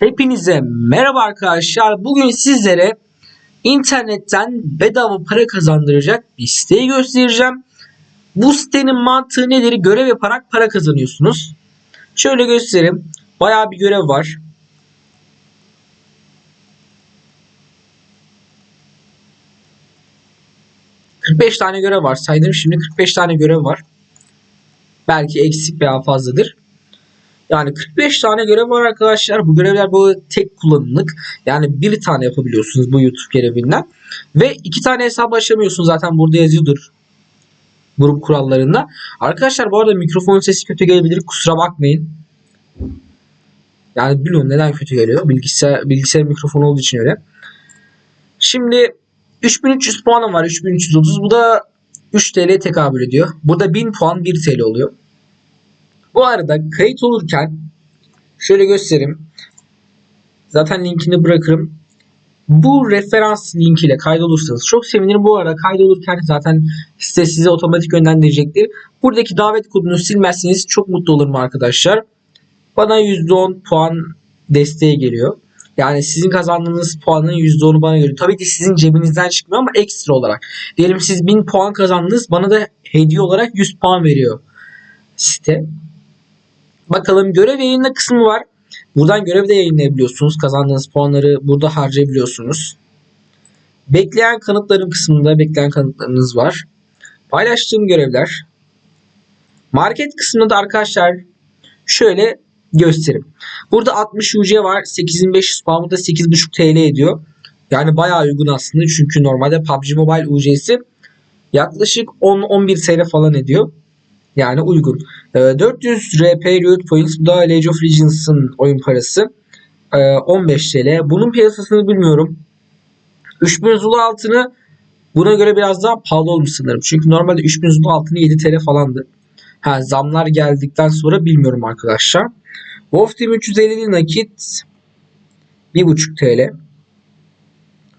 Hepinize merhaba arkadaşlar. Bugün sizlere internetten bedava para kazandıracak bir siteyi göstereceğim. Bu sitenin mantığı nedir? Görev yaparak para kazanıyorsunuz. Şöyle göstereyim. Bayağı bir görev var. ...45 tane görev var. Saydım şimdi 45 tane görev var. Belki eksik veya fazladır. Yani 45 tane görev var arkadaşlar. Bu görevler böyle tek kullanımlık. Yani bir tane yapabiliyorsunuz bu YouTube görevinden. Ve iki tane hesap açamıyorsunuz zaten burada yazıyordur. Grup kurallarında. Arkadaşlar bu arada mikrofon sesi kötü gelebilir. Kusura bakmayın. Yani bilmiyorum neden kötü geliyor. Bilgisayar, bilgisayar mikrofonu olduğu için öyle. Şimdi 3300 puanım var. 3330. Bu da 3 TL tekabül ediyor. Burada 1000 puan 1 TL oluyor. Bu arada kayıt olurken şöyle göstereyim. Zaten linkini bırakırım. Bu referans linkiyle kaydolursanız çok sevinirim. Bu arada kaydolurken zaten site size otomatik yönlendirecektir. Buradaki davet kodunu silmezseniz çok mutlu olurum arkadaşlar. Bana %10 puan desteği geliyor. Yani sizin kazandığınız puanın %10'u bana geliyor. Tabii ki sizin cebinizden çıkmıyor ama ekstra olarak. Diyelim siz 1000 puan kazandınız. Bana da hediye olarak 100 puan veriyor site. Bakalım görev yayınla kısmı var. Buradan görev de yayınlayabiliyorsunuz. Kazandığınız puanları burada harcayabiliyorsunuz. Bekleyen kanıtların kısmında bekleyen kanıtlarınız var. Paylaştığım görevler. Market kısmında da arkadaşlar şöyle göstereyim. Burada 60 UC var. 8500 puan. Bu da 8,5 TL ediyor. Yani bayağı uygun aslında. Çünkü normalde PUBG Mobile UC'si yaklaşık 10-11 TL falan ediyor. Yani uygun. E, 400 RP Riot Points bu da League of Legends'ın oyun parası. E, 15 TL. Bunun piyasasını bilmiyorum. 3000 Zulu altını buna göre biraz daha pahalı olmuş sanırım. Çünkü normalde 3000 Zulu altını 7 TL falandı. Ha, zamlar geldikten sonra bilmiyorum arkadaşlar. Wolf Team 350 nakit 1.5 TL.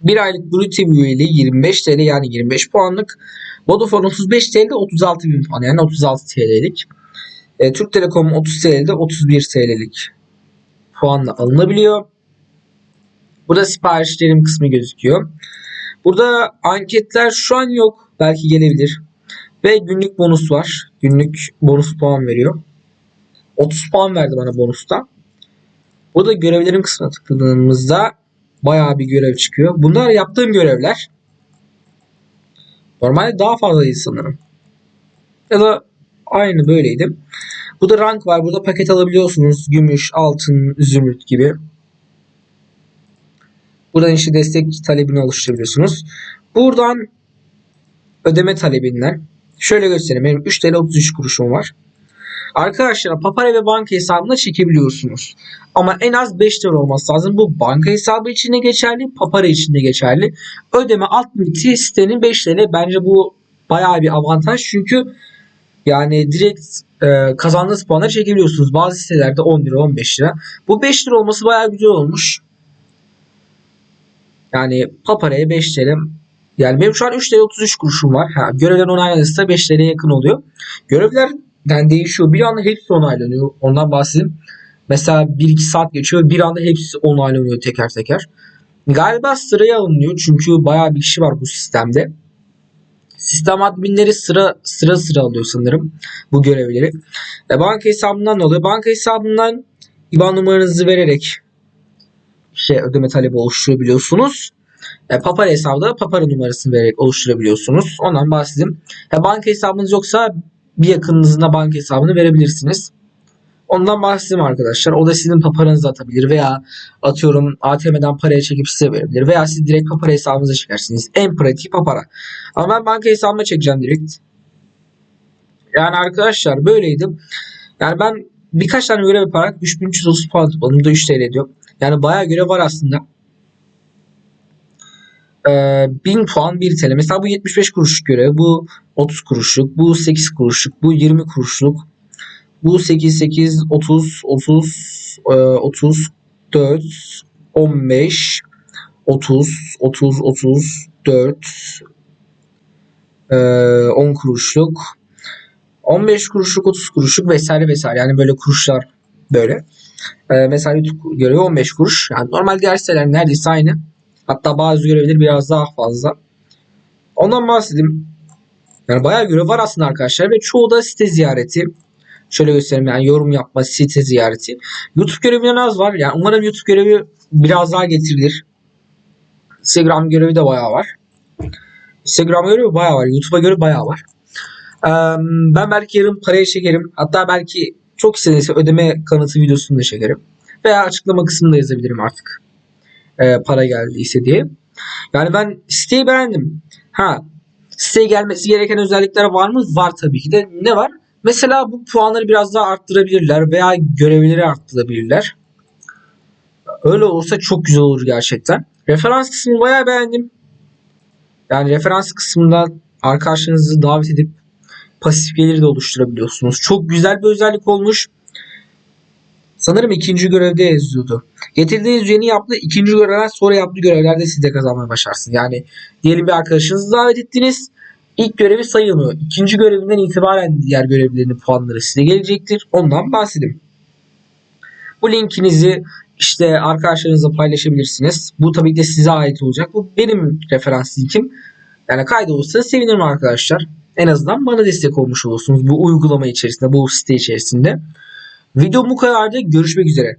Bir aylık Blue Team üyeliği 25 TL yani 25 puanlık. Vodafone 35 TL'de 36 bin puan yani 36 TL'lik. E, Türk Telekom 30 TL'de 31 TL'lik puanla alınabiliyor. Burada siparişlerim kısmı gözüküyor. Burada anketler şu an yok. Belki gelebilir. Ve günlük bonus var. Günlük bonus puan veriyor. 30 puan verdi bana bonusta. Burada görevlerin kısmına tıkladığımızda bayağı bir görev çıkıyor. Bunlar yaptığım görevler. Normalde daha fazlaydı sanırım. Ya da aynı böyleydi. Burada rank var. Burada paket alabiliyorsunuz. Gümüş, altın, zümrüt gibi. Buradan işte destek talebini oluşturabiliyorsunuz. Buradan ödeme talebinden şöyle göstereyim. Benim 3 TL 33 kuruşum var. Arkadaşlar Papara ve banka hesabına çekebiliyorsunuz. Ama en az 5 TL olması lazım. Bu banka hesabı için de geçerli, Papara için de geçerli. Ödeme alt limiti sitenin 5 TL. Bence bu bayağı bir avantaj. Çünkü yani direkt e, kazandığınız puanları çekebiliyorsunuz. Bazı sitelerde 10 lira 15 lira. Bu 5 lira olması bayağı güzel olmuş. Yani Papara'ya 5 TL. Yani benim şu an 3 TL 33 kuruşum var. Ha, görevler onaylanırsa 5 TL'ye yakın oluyor. Görevler yani değişiyor. Bir anda hepsi onaylanıyor. Ondan bahsedeyim. Mesela 1-2 saat geçiyor. Bir anda hepsi onaylanıyor teker teker. Galiba sıraya alınıyor. Çünkü bayağı bir kişi var bu sistemde. Sistem adminleri sıra sıra sıra alıyor sanırım bu görevleri. E, banka hesabından da alıyor. Banka hesabından IBAN numaranızı vererek şey ödeme talebi oluşturabiliyorsunuz. E, Papara hesabı da Papara numarasını vererek oluşturabiliyorsunuz. Ondan bahsedeyim. E, banka hesabınız yoksa bir yakınınızın banka hesabını verebilirsiniz. Ondan bahsedeyim arkadaşlar. O da sizin paparanızı atabilir veya atıyorum ATM'den paraya çekip size verebilir. Veya siz direkt papara hesabınıza çekersiniz. En pratik papara. Ama ben banka hesabıma çekeceğim direkt. Yani arkadaşlar böyleydi. Yani ben birkaç tane görev yaparak 3330 puan topladım. Da 3 TL ediyor. Yani bayağı görev var aslında. Ee, 1000 puan 1 TL. Mesela bu 75 kuruşluk görev. Bu 30 kuruşluk. Bu 8 kuruşluk. Bu 20 kuruşluk. Bu 8 8 30 30 e, 34 15 30 30 34 e, 10 kuruşluk 15 kuruşluk 30 kuruşluk vesaire vesaire yani böyle kuruşlar böyle. Ee, mesela YouTube görevi 15 kuruş. Yani normal diğer siteler neredeyse aynı. Hatta bazı görevleri biraz daha fazla. Ondan bahsedeyim. Yani bayağı görev var aslında arkadaşlar ve çoğu da site ziyareti. Şöyle göstereyim yani yorum yapma, site ziyareti. YouTube görevinden az var. Yani umarım YouTube görevi biraz daha getirilir. Instagram görevi de bayağı var. Instagram görevi bayağı var. YouTube'a göre bayağı var. Ben belki yarın paraya çekerim. Hatta belki çok istenirse ödeme kanıtı videosunu da çekerim. Veya açıklama kısmında yazabilirim artık. Ee, para geldiyse diye. Yani ben siteyi beğendim. Ha siteye gelmesi gereken özellikler var mı? Var tabii ki de. Ne var? Mesela bu puanları biraz daha arttırabilirler veya görevleri arttırabilirler. Öyle olursa çok güzel olur gerçekten. Referans kısmını bayağı beğendim. Yani referans kısmından arkadaşlarınızı davet edip pasif gelir de oluşturabiliyorsunuz. Çok güzel bir özellik olmuş. Sanırım ikinci görevde yazıyordu. Getirdiğiniz yeni yaptığı ikinci görevden sonra yaptığı görevlerde siz de kazanmayı başarsınız. Yani diyelim bir arkadaşınızı davet ettiniz. İlk görevi sayılmıyor. İkinci görevinden itibaren diğer görevlerinin puanları size gelecektir. Ondan bahsedeyim. Bu linkinizi işte arkadaşlarınızla paylaşabilirsiniz. Bu tabii ki de size ait olacak. Bu benim referans linkim. Yani kaydolursanız sevinirim arkadaşlar. En azından bana destek olmuş olursunuz bu uygulama içerisinde, bu site içerisinde. Video bu kadardı. Görüşmek üzere.